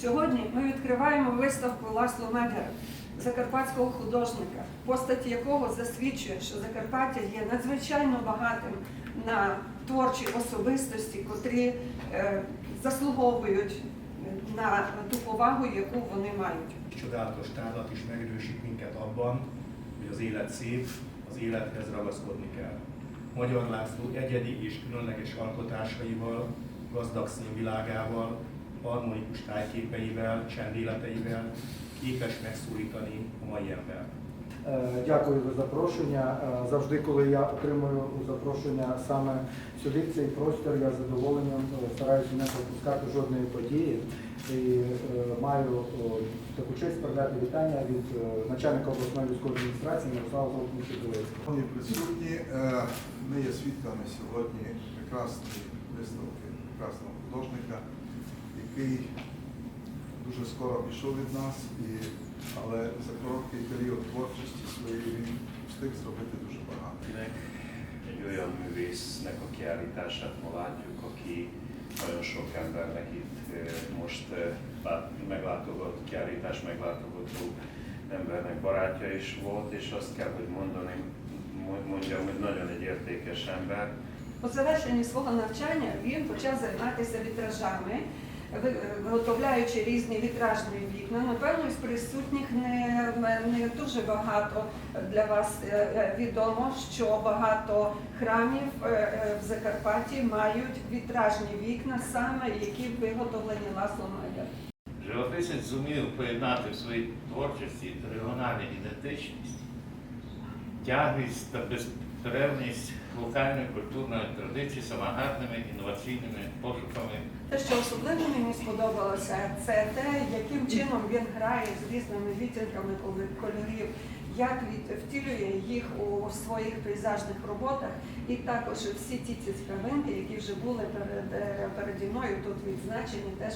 Сьогодні ми відкриваємо виставку Ласло Мегера, закарпатського художника, постать якого засвідчує, що Закарпаття є надзвичайно багатим на творчі особистості, котрі е, заслуговують на ту повагу, яку вони мають. Csodálatos tárlat is megerősít minket abban, hogy az élet szép, az élethez ragaszkodni kell. Magyar László egyedi és különleges alkotásaival, gazdag színvilágával, harmonikus tájképeivel, csendéleteivel képes megszólítani a mai embert. Е, Дякую за запрошення. Е, Завжди, коли я отримую запрошення саме сюди, цей простір, я з задоволенням е, стараюся не пропускати жодної події. І маю таку честь передати вітання від начальника обласної військової адміністрації Мирослава Золотнича Білецького. Шановні присутні, ми є свідками сьогодні прекрасної виставки прекрасного художника, який дуже скоро пішов від нас, і, але за короткий період творчості своєї він встиг зробити дуже багато. akinek egy olyan művésznek a kiállítását ma látjuk, aki nagyon sok embernek itt eh, most eh, lát- meglátogat, kiállítás meglátogató embernek barátja is volt, és azt kell, hogy mondani, mo- mondjam, hogy nagyon egy értékes ember, По завершенні свого навчання він почав займатися вітражами, ви- виготовляючи різні вітражні вікна. Напевно, з присутніх не, не дуже багато для вас е, е, відомо, що багато храмів е, е, в Закарпатті мають вітражні вікна, саме які виготовлені Ласлом Майер. Живописець зумів поєднати в своїй творчості регіональну ідентичність, тягність та безперервність локальної культурної традиції з авангардними інноваційними пошуками. Те, що особливо мені сподобалося, це те, яким чином він грає з різними відтінками кольорів, як від- втілює їх у своїх пейзажних роботах, і також всі ті цікавинки, які вже були перед, е, переді мною тут відзначені, теж